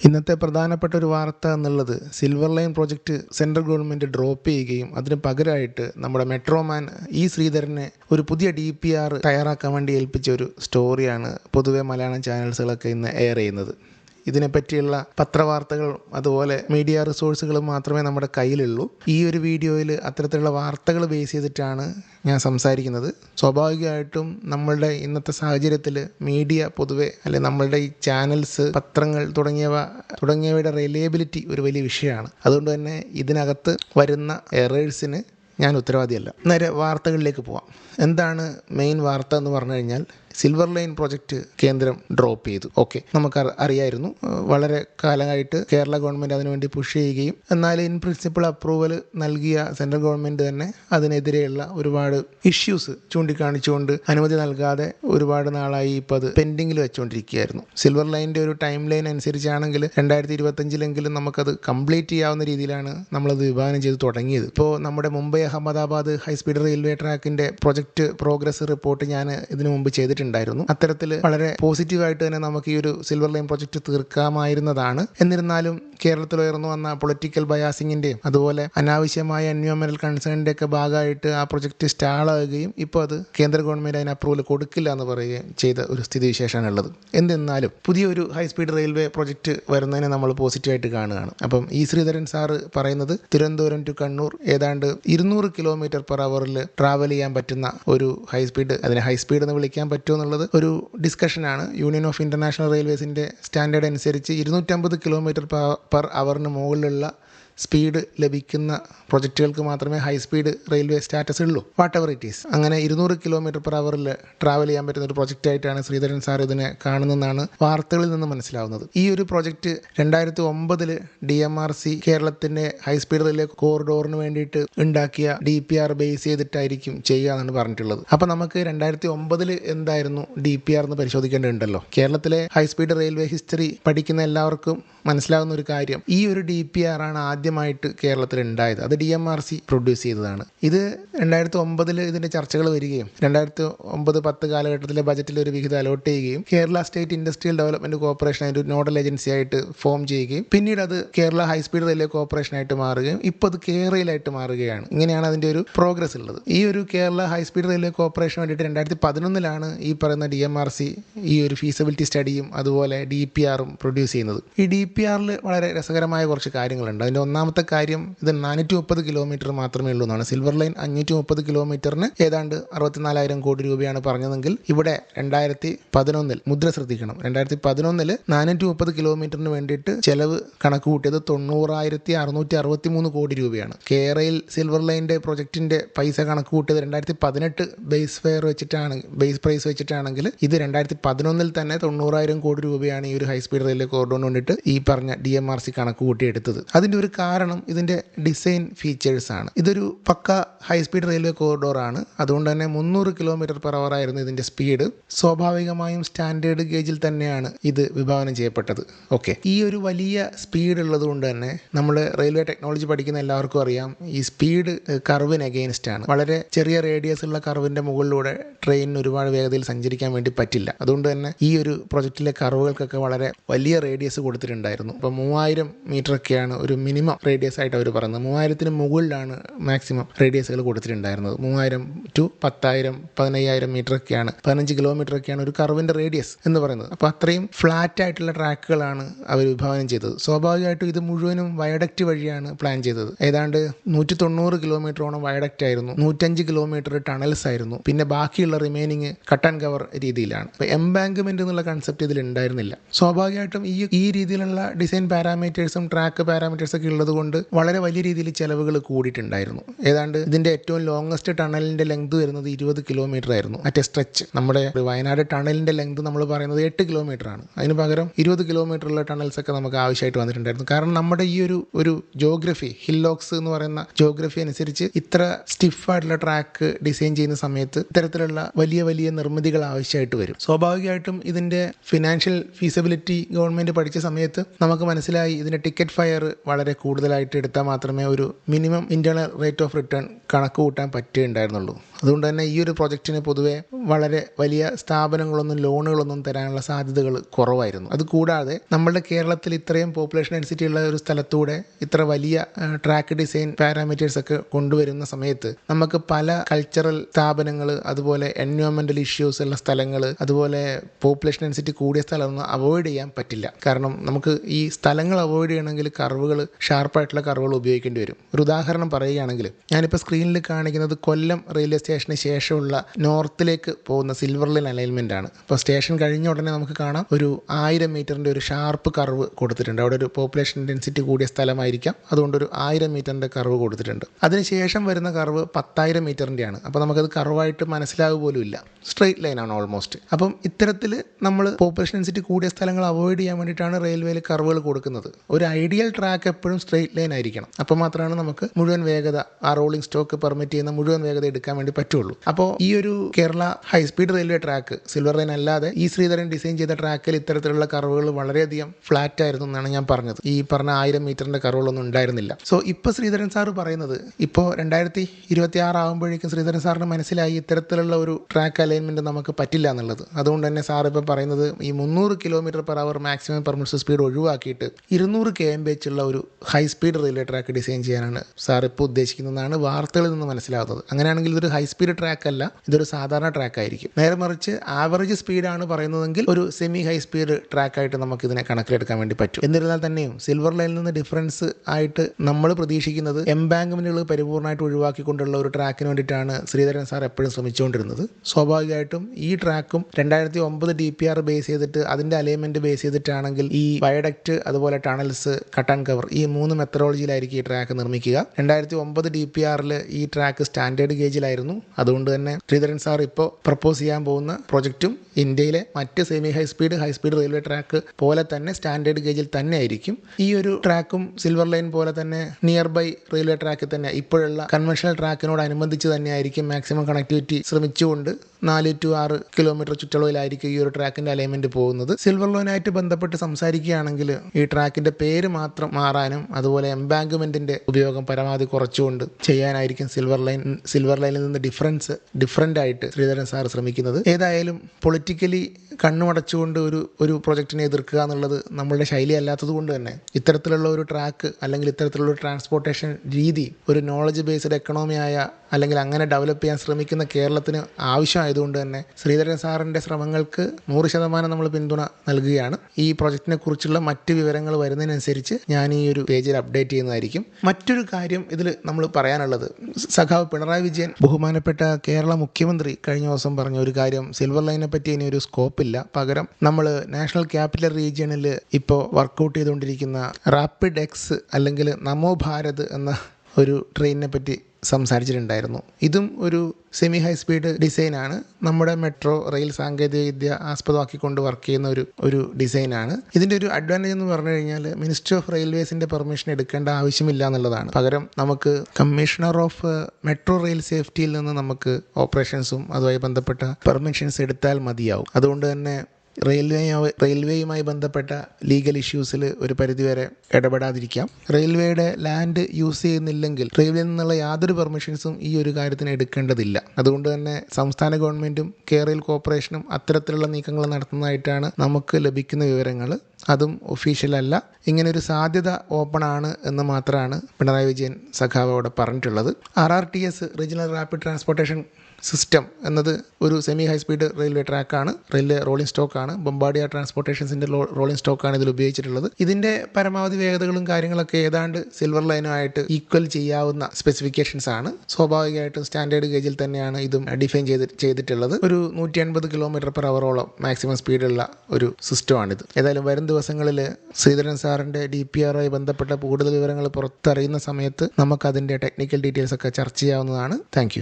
ഇന്നത്തെ പ്രധാനപ്പെട്ട ഒരു വാർത്ത എന്നുള്ളത് silver line project central government drop ചെയ്യുകയും അതിന് പകരമായിട്ട് നമ്മുടെ മെട്രോമാൻ ഇ ശ്രീധരനെ ഒരു പുതിയ ഡി പി ആർ തയ്യാറാക്കാൻ വേണ്ടി ഏൽപ്പിച്ച ഒരു സ്റ്റോറിയാണ് പൊതുവെ മലയാളം ചാനൽസുകളൊക്കെ ഇന്ന് എയർ ചെയ്യുന്നത്. ഇതിനെപ്പറ്റിയുള്ള പത്രവാർത്തകളും അതുപോലെ മീഡിയ റിസോഴ്സുകളും മാത്രമേ നമ്മുടെ കയ്യിലുള്ളൂ. ഈ ഒരു വീഡിയോയിൽ അത്തരത്തിലുള്ള വാർത്തകൾ ബേസ് ചെയ്തിട്ടാണ് ഞാൻ സംസാരിക്കുന്നത്. സ്വാഭാവികമായിട്ടും നമ്മളുടെ ഇന്നത്തെ സാഹചര്യത്തിൽ മീഡിയ പൊതുവെ അല്ലെ നമ്മളുടെ ഈ ചാനൽസ് പത്രങ്ങൾ തുടങ്ങിയവ തുടങ്ങിയവയുടെ റിലയബിലിറ്റി ഒരു വലിയ വിഷയമാണ്. അതുകൊണ്ട് തന്നെ ഇതിനകത്ത് വരുന്ന എറേഴ്സിന് ഞാൻ ഉത്തരവാദിയല്ല. നേരെ വാർത്തകളിലേക്ക് പോവാം. എന്താണ് മെയിൻ വാർത്ത എന്ന് പറഞ്ഞു കഴിഞ്ഞാൽ സിൽവർ ലൈൻ പ്രോജക്റ്റ് കേന്ദ്രം ഡ്രോപ്പ് ചെയ്തു. ഓക്കെ നമുക്ക് അറിയായിരുന്നു. വളരെ കാലമായിട്ട് കേരള ഗവൺമെന്റ് അതിനുവേണ്ടി പുഷ് ചെയ്യുകയും എന്നാൽ ഇൻ പ്രിൻസിപ്പിൾ അപ്രൂവൽ നൽകിയ സെൻട്രൽ ഗവൺമെന്റ് തന്നെ അതിനെതിരെയുള്ള ഒരുപാട് ഇഷ്യൂസ് ചൂണ്ടിക്കാണിച്ചുകൊണ്ട് അനുമതി നൽകാതെ ഒരുപാട് നാളായി ഇപ്പോൾ അത് പെൻഡിങ്ങിൽ വെച്ചുകൊണ്ടിരിക്കുകയായിരുന്നു സിൽവർ ലൈനിന്റെ ഒരു ടൈം ലൈൻ അനുസരിച്ചാണെങ്കിൽ രണ്ടായിരത്തി ഇരുപത്തഞ്ചിലെങ്കിലും നമുക്കത് കംപ്ലീറ്റ് ചെയ്യാവുന്ന രീതിയിലാണ് നമ്മളത് വിഭാവനം ചെയ്ത് തുടങ്ങിയത്. ഇപ്പോൾ നമ്മുടെ Mumbai Ahmedabad high speed railway ട്രാക്കിന്റെ project progress report ഞാൻ ഇതിനു മുമ്പ് ചെയ്തിട്ടുണ്ടായിരുന്നു അത്തരത്തിൽ വളരെ പോസിറ്റീവായിട്ട് തന്നെ നമുക്ക് ഈ ഒരു സിൽവർ ലൈൻ പ്രോജക്റ്റ് തീർക്കാമായിരുന്നതാണ്. എന്നിരുന്നാലും കേരളത്തിൽ ഉയർന്നു വന്ന പൊളിറ്റിക്കൽ ബയാസിങ്ങിന്റെയും അതുപോലെ അനാവശ്യമായ എൻവയോൺമെന്റൽ കൺസേണിന്റെ ഒക്കെ ഭാഗമായിട്ട് ആ പ്രൊജക്ട് സ്റ്റാളാകുകയും ഇപ്പോൾ അത് കേന്ദ്ര ഗവൺമെന്റ് അതിന് അപ്രൂവൽ കൊടുക്കില്ല എന്ന് പറയുകയും ചെയ്ത ഒരു സ്ഥിതിവിശേഷമാണ് ഉള്ളത്. എന്നിരുന്നാലും പുതിയൊരു ഹൈ സ്പീഡ് റെയിൽവേ പ്രൊജക്ട് വരുന്നതിനെ നമ്മൾ പോസിറ്റീവായിട്ട് കാണുകയാണ്. അപ്പം ഈ ശ്രീധരൻ സാറ് പറയുന്നത് തിരുവനന്തപുരം ടു കണ്ണൂർ ഏതാണ്ട് ഇരുന്നൂറ് കിലോമീറ്റർ പെർ അവറിൽ ട്രാവൽ ചെയ്യാൻ പറ്റുന്ന ഒരു ഹൈ സ്പീഡ് അതിനെ ഹൈ സ്പീഡ് എന്ന് വിളിക്കാൻ പറ്റുമോ എന്നുള്ളത് ഒരു ഡിസ്കഷനാണ് യൂണിയൻ ഓഫ് ഇന്റർനാഷണൽ റെയിൽവേസിന്റെ സ്റ്റാൻഡേർഡ് അനുസരിച്ച് ഇരുന്നൂറ്റമ്പത് കിലോമീറ്റർ പെർ അവറിന് മുകളിലുള്ള സ്പീഡ് ലഭിക്കുന്ന പ്രൊജക്റ്റുകൾക്ക് മാത്രമേ ഹൈ സ്പീഡ് റെയിൽവേ സ്റ്റാറ്റസ് ഉള്ളൂ. വാട്ട് എവർ ഇറ്റ് ഈസ് അങ്ങനെ ഇരുന്നൂറ് കിലോമീറ്റർ പെർ അവറിൽ ട്രാവൽ ചെയ്യാൻ പറ്റുന്ന ഒരു പ്രൊജക്റ്റ് ആയിട്ടാണ് ശ്രീധരൻ സാർ ഇതിനെ കാണുന്നതെന്നാണ് വാർത്തകളിൽ നിന്ന് മനസ്സിലാവുന്നത്. ഈ ഒരു പ്രൊജക്റ്റ് രണ്ടായിരത്തി ഒമ്പതിൽ ഡി എം ആർ സി കേരളത്തിന്റെ ഹൈ സ്പീഡ് റെയിൽവേ കോറിഡോറിന് വേണ്ടിയിട്ട് ഉണ്ടാക്കിയ ഡി പി ആർ ബേസ് ചെയ്തിട്ടായിരിക്കും ചെയ്യുക എന്നാണ് പറഞ്ഞിട്ടുള്ളത്. അപ്പോൾ നമുക്ക് രണ്ടായിരത്തി ഒമ്പതിൽ എന്തായിരുന്നു ഡി പി ആർ എന്ന് പരിശോധിക്കേണ്ടതുണ്ടല്ലോ? കേരളത്തിലെ ഹൈ സ്പീഡ് റെയിൽവേ ഹിസ്റ്ററി പഠിക്കുന്ന എല്ലാവർക്കും മനസ്സിലാവുന്ന ഒരു കാര്യം. ഈ ഒരു ഡി പി ആർ ആണ് ആദ്യമായിട്ട് കേരളത്തിൽ ഉണ്ടായത് അത് D M R C produce ചെയ്തതാണ്. ഇത് രണ്ടായിരത്തി ഒമ്പതിൽ ഇതിന്റെ ചർച്ചകൾ വരികയും രണ്ടായിരത്തി ഒമ്പത് പത്ത് കാലഘട്ടത്തിലെ ബജറ്റിൽ ഒരു വിഹിതം അലോട്ട് ചെയ്യുകയും Kerala state industrial development corporation ഒരു നോഡൽ ഏജൻസി ആയിട്ട് ഫോം ചെയ്യുകയും പിന്നീട് അത് കേരള ഹൈസ്പീഡ് റെയിൽവേ കോർപ്പറേഷൻ ആയിട്ട് മാറുകയും ഇപ്പോൾ അത് കേരളയിലായിട്ട് മാറുകയാണ്. ഇങ്ങനെയാണ് അതിന്റെ ഒരു പ്രോഗ്രസ് ഉള്ളത്. ഈ ഒരു കേരള ഹൈസ്പീഡ് റെയിൽവേ കോർപ്പറേഷൻ വേണ്ടിയിട്ട് രണ്ടായിരത്തി പതിനൊന്നിലാണ് ഈ പറയുന്ന ഡി എം ആർ സി ഈ ഒരു ഫീസബിലിറ്റി സ്റ്റഡിയും അതുപോലെ ഡി പി ആറും പ്രൊഡ്യൂസ് ചെയ്യുന്നത്. ഈ ഡി പി ആറിൽ വളരെ രസകരമായ കുറച്ച് കാര്യങ്ങളുണ്ട്. അതിന്റെ ഒന്നാമത്തെ കാര്യം ഇത് നാനൂറ്റി മുപ്പത് കിലോമീറ്റർ മാത്രമേ ഉള്ളൂ എന്നാണ്. സിൽവർ ലൈൻ അഞ്ഞൂറ്റി മുപ്പത് കിലോമീറ്ററിന് ഏതാണ്ട് അറുപത്തിനാലായിരം കോടി രൂപയാണ് പറഞ്ഞതെങ്കിൽ ഇവിടെ രണ്ടായിരത്തി പതിനൊന്നിൽ മുദ്ര ശ്രദ്ധിക്കണം. രണ്ടായിരത്തി പതിനൊന്നിൽ നാനൂറ്റി മുപ്പത് കിലോമീറ്ററിന് വേണ്ടിയിട്ട് ചെലവ് കണക്ക് കൂട്ടിയത് തൊണ്ണൂറായിരത്തി അറുന്നൂറ്റി അറുപത്തി മൂന്ന് കോടി രൂപയാണ്. കേരയിൽ സിൽവർ ലൈന്റെ പ്രൊജക്ടിന്റെ പൈസ കണക്ക് കൂട്ടിയത് രണ്ടായിരത്തി പതിനെട്ട് ബേസ് ഫെയർ വെച്ചിട്ടാണ് ബേസ് പ്രൈസ് വെച്ചിട്ടാണെങ്കിൽ ഇത് രണ്ടായിരത്തി പതിനൊന്നിൽ തന്നെ തൊണ്ണൂറായിരം കോടി രൂപയാണ് ഈ ഒരു ഹൈസ്പീഡ് റെയിൽവേ കോറിഡോറിന് വേണ്ടിയിട്ട് ഈ പറഞ്ഞ ഡി എം ആർ സി കണക്ക് കൂട്ടിയെടുത്തത് അതിന്റെ ഒരു കാരണം ഇതിന്റെ ഡിസൈൻ ഫീച്ചേഴ്സ് ആണ് ഇതൊരു പക്ക ഹൈ സ്പീഡ് റെയിൽവേ കോറിഡോർ ആണ് അതുകൊണ്ട് തന്നെ മുന്നൂറ് കിലോമീറ്റർ പെർ അവർ ആയിരുന്നു ഇതിന്റെ സ്പീഡ്. സ്വാഭാവികമായും സ്റ്റാൻഡേർഡ് ഗേജിൽ തന്നെയാണ് ഇത് വിഭാവനം ചെയ്യപ്പെട്ടത്. ഓക്കെ. ഈ ഒരു വലിയ സ്പീഡ് ഉള്ളത് കൊണ്ട് തന്നെ നമ്മൾ റെയിൽവേ ടെക്നോളജി പഠിക്കുന്ന എല്ലാവർക്കും അറിയാം ഈ സ്പീഡ് കർവിന് അഗെയിൻസ്റ്റ് ആണ്. വളരെ ചെറിയ റേഡിയസ് ഉള്ള കർവിന്റെ മുകളിലൂടെ ട്രെയിനിന് ഒരുപാട് വേഗതയിൽ സഞ്ചരിക്കാൻ വേണ്ടി പറ്റില്ല. അതുകൊണ്ട് തന്നെ ഈ ഒരു പ്രൊജക്റ്റിലെ കർവുകൾക്കൊക്കെ വളരെ വലിയ റേഡിയസ് കൊടുത്തിട്ടുണ്ടായിരുന്നു. അപ്പോൾ മൂവായിരം മീറ്റർ ഒക്കെയാണ് ഒരു മിനിമം റേഡിയസ് ആയിട്ട് അവർ പറയുന്നത്. മൂവായിരത്തിന് മുകളിലാണ് മാക്സിമം റേഡിയസുകൾ കൊടുത്തിട്ടുണ്ടായിരുന്നത്. മൂവായിരം ടു പത്തായിരം പതിനയ്യായിരം മീറ്റർ ഒക്കെയാണ്. പതിനഞ്ച് കിലോമീറ്റർ ഒക്കെയാണ് ഒരു കർവിന്റെ റേഡിയസ് എന്ന് പറയുന്നത്. അപ്പോൾ അത്രയും ഫ്ലാറ്റ് ആയിട്ടുള്ള ട്രാക്കുകളാണ് അവർ വിഭാവനം ചെയ്തത്. സ്വാഭാവികമായിട്ടും ഇത് മുഴുവനും വയഡക്റ്റ് വഴിയാണ് പ്ലാൻ ചെയ്തത്. ഏതാണ്ട് നൂറ്റി തൊണ്ണൂറ് കിലോമീറ്ററോളം വയഡക്റ്റ് ആയിരുന്നു. നൂറ്റഞ്ച് കിലോമീറ്റർ ടണൽസ് ആയിരുന്നു. പിന്നെ ബാക്കിയുള്ള റിമൈനിങ് കട്ട് ആൻഡ് കവർ രീതിയിലാണ്. അപ്പോൾ എംബാങ്ക്മെന്റ് എന്നുള്ള കൺസെപ്റ്റ് ഇതിൽ ഉണ്ടായിരുന്നില്ല. സ്വാഭാവികമായിട്ടും ഈ ഈ രീതിയിലുള്ള ഡിസൈൻ പാരാമീറ്റേഴ്സും ട്രാക്ക് പാരാമീറ്റേഴ്സ് ഒക്കെ ഉള്ളത് കൊണ്ട് വളരെ വലിയ രീതിയിൽ ചെലവുകൾ കൂടിയിട്ടുണ്ടായിരുന്നു. ഏതാണ്ട് ഇതിന്റെ ഏറ്റവും ലോങ്ങസ്റ്റ് ടണലിന്റെ ലെങ്ത് വരുന്നത് ഇരുപത് കിലോമീറ്റർ ആയിരുന്നു. മറ്റേ സ്ട്രെച്ച് നമ്മുടെ വയനാട് ടണലിന്റെ ലെങ്ത് നമ്മൾ പറയുന്നത് എട്ട് കിലോമീറ്റർ ആണ്. അതിന് പകരം ഇരുപത് കിലോമീറ്ററുള്ള ടണൽസ് ഒക്കെ നമുക്ക് ആവശ്യമായിട്ട് വന്നിട്ടുണ്ടായിരുന്നു. കാരണം നമ്മുടെ ഈ ഒരു ഒരു ജോഗ്രഫി ഹില്ലോക്സ് എന്ന് പറയുന്ന ജോഗ്രഫി അനുസരിച്ച് ഇത്ര സ്റ്റിഫ് ആയിട്ടുള്ള ട്രാക്ക് ഡിസൈൻ ചെയ്യുന്ന സമയത്ത് ഇത്തരത്തിലുള്ള വലിയ വലിയ നിർമ്മിതികൾ ആവശ്യമായിട്ട് വരും. സ്വാഭാവികമായിട്ടും ഇതിന്റെ ഫിനാൻഷ്യൽ ഫീസബിലിറ്റി ഗവൺമെന്റ് പഠിച്ച സമയത്ത് നമുക്ക് മനസ്സിലായി ഇതിന്റെ ടിക്കറ്റ് ഫയർ വളരെ കൂടുതലായിട്ട് എടുത്താൽ മാത്രമേ ഒരു minimum internal rate of return കണക്ക് കൂട്ടാൻ പറ്റുകയുണ്ടായിരുന്നുള്ളൂ. അതുകൊണ്ട് തന്നെ ഈ ഒരു പ്രൊജക്റ്റിന് പൊതുവേ വളരെ വലിയ സ്ഥാപനങ്ങളൊന്നും ലോണുകളൊന്നും തരാനുള്ള സാധ്യതകൾ കുറവായിരുന്നു. അതുകൂടാതെ നമ്മുടെ കേരളത്തിൽ ഇത്രയും പോപ്പുലേഷൻ ഡെൻസിറ്റി ഉള്ള ഒരു സ്ഥലത്തൂടെ ഇത്ര വലിയ ട്രാക്ക് ഡിസൈൻ പാരാമീറ്റേഴ്സ് ഒക്കെ കൊണ്ടുവരുന്ന സമയത്ത് നമുക്ക് പല കൾച്ചറൽ സ്ഥാപനങ്ങൾ അതുപോലെ എൻവയോൺമെന്റൽ ഇഷ്യൂസ് ഉള്ള സ്ഥലങ്ങൾ അതുപോലെ പോപ്പുലേഷൻ ഡെൻസിറ്റി കൂടിയ സ്ഥലമൊന്നും അവോയ്ഡ് ചെയ്യാൻ പറ്റില്ല. കാരണം നമുക്ക് ഈ സ്ഥലങ്ങൾ അവോയ്ഡ് ചെയ്യണമെങ്കിൽ കർവുകൾ ഷാർപ്പായിട്ടുള്ള കർവുകൾ ഉപയോഗിക്കേണ്ടി വരും. ഒരു ഉദാഹരണം പറയുകയാണെങ്കിൽ ഞാനിപ്പോൾ സ്ക്രീനിൽ കാണിക്കുന്നത് കൊല്ലം റെയിൽവേ സ്റ്റേഷന് ശേഷമുള്ള നോർത്തിലേക്ക് പോകുന്ന സിൽവർ ലൈൻ അലൈൻമെന്റ് ആണ് അപ്പോൾ സ്റ്റേഷൻ കഴിഞ്ഞ ഉടനെ നമുക്ക് കാണാം ഒരു ആയിരം മീറ്ററിന്റെ ഒരു ഷാർപ്പ് കർവ് കൊടുത്തിട്ടുണ്ട്. അവിടെ ഒരു പോപ്പുലേഷൻ ഡെൻസിറ്റി കൂടിയ സ്ഥലമായിരിക്കാം. അതുകൊണ്ട് ഒരു ആയിരം മീറ്ററിന്റെ കർവ് കൊടുത്തിട്ടുണ്ട്. അതിനുശേഷം വരുന്ന കർവ് പത്തായിരം മീറ്ററിന്റെയാണ് അപ്പോൾ നമുക്കത് കർവായിട്ട് മനസ്സിലാവുക പോലും ഇല്ല. സ്ട്രെയിറ്റ് ആണ് ഓൾമോസ്റ്റ്. അപ്പം ഇത്തരത്തിൽ നമ്മൾ പോപ്പുലേഷൻ ഡെൻസിറ്റി കൂടിയ സ്ഥലങ്ങൾ അവോയ്ഡ് ചെയ്യാൻ വേണ്ടിയിട്ടാണ് റെയിൽവേയിൽ കർവുകൾ കൊടുക്കുന്നത്. ഒരു ഐഡിയൽ ട്രാക്ക് എപ്പോഴും സ്ട്രെയിറ്റ് ലൈൻ ആയിരിക്കണം. അപ്പോൾ മാത്രമാണ് നമുക്ക് മുഴുവൻ വേഗത ആ റോളിംഗ് സ്റ്റോക്ക് പെർമിറ്റ് ചെയ്യുന്ന മുഴുവൻ വേഗത എടുക്കാൻ വേണ്ടി പറ്റുള്ളൂ. അപ്പോൾ ഈ ഒരു Kerala high speed railway track silver line അല്ലാതെ ഈ ശ്രീധരൻ ഡിസൈൻ ചെയ്ത ട്രാക്കിൽ ഇത്തരത്തിലുള്ള കർവുകൾ വളരെയധികം ഫ്ലാറ്റ് ആയിരുന്നു എന്നാണ് ഞാൻ പറഞ്ഞത്. ഈ പറഞ്ഞ ആയിരം മീറ്ററിന്റെ കർവുകളൊന്നും ഉണ്ടായിരുന്നില്ല. സോ ഇപ്പോൾ ശ്രീധരൻ സാർ പറയുന്നത് ഇപ്പോൾ രണ്ടായിരത്തി ഇരുപത്തി ആറ് ആകുമ്പോഴേക്കും ശ്രീധരൻ സാറിന് മനസ്സിലായി ഇത്തരത്തിലുള്ള ഒരു ട്രാക്ക് അലൈൻമെന്റ് നമുക്ക് പറ്റില്ല എന്നുള്ളത്. അതുകൊണ്ട് തന്നെ സാർ ഇപ്പോൾ പറയുന്നത് ഈ മുന്നൂറ് kilometre per hour maximum permission speed ഒഴിവാക്കിയിട്ട് ഇരുന്നൂറ് കെ എം ബി ഉള്ള ഒരു high speed railway track design ചെയ്യാനാണ് സാർ ഇപ്പോൾ ഉദ്ദേശിക്കുന്നതെന്നാണ് വാർത്തകളിൽ നിന്ന് മനസ്സിലാവുന്നത്. അങ്ങനെയാണെങ്കിൽ ഇതൊരു ഹൈ സ്പീഡ് ട്രാക്ക് അല്ല ഇതൊരു സാധാരണ ട്രാക്ക് ആയിരിക്കും. നേരെ മറിച്ച് ആവറേജ് സ്പീഡാണ് പറയുന്നതെങ്കിൽ ഒരു സെമി ഹൈ സ്പീഡ് ട്രാക്കായിട്ട് നമുക്ക് ഇതിനെ കണക്കിലെടുക്കാൻ വേണ്ടി പറ്റും. എന്നിരുന്നാൽ തന്നെയും സിൽവർ ലൈനിൽ നിന്ന് ഡിഫറൻസ് ആയിട്ട് നമ്മൾ പ്രതീക്ഷിക്കുന്നത് എംബാങ്ക്മെന്റുകൾ പരിപൂർണമായിട്ട് ഒഴിവാക്കിക്കൊണ്ടുള്ള ഒരു ട്രാക്കിന് വേണ്ടിയിട്ടാണ് ശ്രീധരൻ സാർ എപ്പോഴും ശ്രമിച്ചുകൊണ്ടിരുന്നത്. സ്വാഭാവികമായിട്ടും ഈ ട്രാക്കും രണ്ടായിരത്തി ഒമ്പത് ഡി പി ആർ ബേസ് ചെയ്തിട്ട് അതിന്റെ അലൈൻമെന്റ് ബേസ് ചെയ്തിട്ടാണെങ്കിൽ ഈ വയഡക്റ്റ് അതുപോലെ ടണൽസ് കട്ട് ആൻഡ് കവർ ഈ മൂന്ന് മെത്തഡോളജിയിലായിരിക്കും ഈ ട്രാക്ക് നിർമ്മിക്കുക. രണ്ടായിരത്തി ഒമ്പത് ഡി പി ആറിൽ ഈ ട്രാക്ക് സ്റ്റാൻഡേർഡ് ഗേജിലായിരുന്നു അതുകൊണ്ട് തന്നെ ശ്രീധരൻ സാർ ഇപ്പോൾ പ്രപ്പോസ് ചെയ്യാൻ പോകുന്ന പ്രൊജക്റ്റും ഇന്ത്യയിലെ മറ്റ് semi high speed high speed railway track പോലെ തന്നെ സ്റ്റാൻഡേർഡ് ഗേജിൽ തന്നെ ആയിരിക്കും ഈ ഒരു ട്രാക്കും സിൽവർ ലൈൻ പോലെ തന്നെ നിയർ ബൈ റെയിൽവേ ട്രാക്കിൽ തന്നെ ഇപ്പോഴുള്ള കൺവെൻഷണൽ ട്രാക്കിനോട് അനുബന്ധിച്ച് തന്നെയായിരിക്കും മാക്സിമം കണക്ടിവിറ്റി ശ്രമിച്ചുകൊണ്ട് നാല് ടു ആറ് കിലോമീറ്റർ ചുറ്റളവിലായിരിക്കും ഈ ഒരു ട്രാക്കിന്റെ അലൈൻമെന്റ് പോകുന്നത്. സിൽവർ ലൈനായിട്ട് ബന്ധപ്പെട്ട് സംസാരിക്കുകയാണെങ്കിൽ ഈ ട്രാക്കിന്റെ പേര് മാത്രം മാറാനും അതുപോലെ എംബാങ്ക്മെന്റിന്റെ ഉപയോഗം പരമാവധി കുറച്ചുകൊണ്ട് ചെയ്യാനായിരിക്കും സിൽവർ ലൈൻ സിൽവർ ലൈനിൽ നിന്ന് ഡിഫറൻസ് ഡിഫറന്റ് ആയിട്ട് ശ്രീധരൻ സാർ ശ്രമിക്കുന്നത്. ഏതായാലും പൊളിറ്റിക്കലി കണ്ണുമടച്ചുകൊണ്ട് ഒരു ഒരു പ്രൊജക്റ്റിനെ എതിർക്കുക എന്നുള്ളത് നമ്മളുടെ ശൈലി അല്ലാത്തത് കൊണ്ട് തന്നെ. ഇത്തരത്തിലുള്ള ഒരു ട്രാക്ക് അല്ലെങ്കിൽ ഇത്തരത്തിലുള്ള ഒരു ട്രാൻസ്പോർട്ടേഷൻ രീതി ഒരു നോളജ് ബേസ്ഡ് എക്കണോമി ആയ അല്ലെങ്കിൽ അങ്ങനെ ഡെവലപ്പ് ചെയ്യാൻ ശ്രമിക്കുന്ന കേരളത്തിന് ആവശ്യമായതുകൊണ്ട് തന്നെ ശ്രീധരൻ സാറിന്റെ ശ്രമങ്ങൾക്ക് നൂറ് ശതമാനം നമ്മൾ പിന്തുണ നൽകുകയാണ്. ഈ പ്രൊജക്റ്റിനെ കുറിച്ചുള്ള മറ്റ് വിവരങ്ങൾ വരുന്നതിനനുസരിച്ച് ഞാൻ ഈ ഒരു പേജിൽ അപ്ഡേറ്റ് ചെയ്യുന്നതായിരിക്കും. മറ്റൊരു കാര്യം ഇതിൽ നമ്മൾ പറയാനുള്ളത്. സഖാവ് പിണറായി വിജയൻ ബഹുമാനപ്പെട്ട കേരള മുഖ്യമന്ത്രി കഴിഞ്ഞ ദിവസം പറഞ്ഞ ഒരു കാര്യം. സിൽവർ ലൈനെ പറ്റി ഇനി ഒരു സ്കോപ്പ് ഇല്ല. പകരം നമ്മൾ നാഷണൽ ക്യാപിറ്റൽ റീജിയണിൽ ഇപ്പോൾ വർക്കൗട്ട് ചെയ്തുകൊണ്ടിരിക്കുന്ന റാപ്പിഡ് എക്സ് അല്ലെങ്കിൽ നമോ ഭാരത് എന്ന ഒരു ട്രെയിനിനെ പറ്റി സംസാരിച്ചിട്ടുണ്ടായിരുന്നു. ഇതും ഒരു സെമി ഹൈ സ്പീഡ് ഡിസൈനാണ് നമ്മുടെ മെട്രോ റെയിൽ സാങ്കേതിക വിദ്യ ആസ്പദമാക്കിക്കൊണ്ട് വർക്ക് ചെയ്യുന്ന ഒരു ഒരു ഡിസൈനാണ് ഇതിന്റെ ഒരു അഡ്വാന്റേജ് എന്ന് പറഞ്ഞു കഴിഞ്ഞാൽ മിനിസ്റ്റർ ഓഫ് റെയിൽവേസിന്റെ പെർമിഷൻ എടുക്കേണ്ട ആവശ്യമില്ല എന്നുള്ളതാണ്. പകരം നമുക്ക് കമ്മീഷണർ ഓഫ് മെട്രോ റെയിൽ സേഫ്റ്റിയിൽ നിന്ന് നമുക്ക് ഓപ്പറേഷൻസും അതുമായി ബന്ധപ്പെട്ട പെർമിഷൻസ് എടുത്താൽ മതിയാവും. അതുകൊണ്ട് തന്നെ റെയിൽവേ റെയിൽവേയുമായി ബന്ധപ്പെട്ട ലീഗൽ ഇഷ്യൂസിൽ ഒരു പരിധിവരെ ഇടപെടാതിരിക്കാം. റെയിൽവേയുടെ ലാൻഡ് യൂസ് ചെയ്യുന്നില്ലെങ്കിൽ റെയിൽവേയിൽ നിന്നുള്ള യാതൊരു പെർമിഷൻസും ഈ ഒരു കാര്യത്തിന് എടുക്കേണ്ടതില്ല. അതുകൊണ്ട് തന്നെ സംസ്ഥാന ഗവൺമെന്റും കേരള കോർപ്പറേഷനും അത്തരത്തിലുള്ള നീക്കങ്ങൾ നടത്തുന്നതായിട്ടാണ് നമുക്ക് ലഭിക്കുന്ന വിവരങ്ങൾ. അതും ഒഫീഷ്യൽ അല്ല. ഇങ്ങനെ ഒരു സാധ്യത ഓപ്പൺ ആണ് എന്ന് മാത്രമാണ് പിണറായി വിജയൻ സഖാവോട് പറഞ്ഞിട്ടുള്ളത്. R R T S regional rapid transportation system എന്നത് ഒരു സെമി ഹൈ സ്പീഡ് റെയിൽവേ ട്രാക്കാണ് റെയിൽവേ റോളിംഗ് സ്റ്റോക്കാണ് ബൊമ്പാഡിയ ട്രാൻസ്പോർട്ടേഷൻസിന്റെ റോളിംഗ് സ്റ്റോക്കാണ് ഇതിൽ ഉപയോഗിച്ചിട്ടുള്ളത്. ഇതിന്റെ പരമാവധി വേഗതകളും കാര്യങ്ങളൊക്കെ ഏതാണ്ട് സിൽവർ ലൈനുമായിട്ട് ഈക്വൽ ചെയ്യാവുന്ന സ്പെസിഫിക്കേഷൻസ് ആണ്. സ്വാഭാവികമായിട്ടും സ്റ്റാൻഡേർഡ് ഗേജിൽ തന്നെയാണ് ഇതും ഡിഫൈൻ ചെയ്ത് ചെയ്തിട്ടുള്ളത്. ഒരു നൂറ്റി അൻപത് കിലോമീറ്റർ പെർ അവറോളം മാക്സിമം സ്പീഡുള്ള ഒരു സിസ്റ്റമാണിത് ഏതായാലും വരും ദിവസങ്ങളിൽ ശ്രീധരൻ സാറിന്റെ ഡി പി ആറുമായി ബന്ധപ്പെട്ട കൂടുതൽ വിവരങ്ങൾ പുറത്തറിയുന്ന സമയത്ത് നമുക്കതിന്റെ ടെക്നിക്കൽ ഡീറ്റെയിൽസ് ഒക്കെ ചർച്ച ചെയ്യാവുന്നതാണ്. താങ്ക്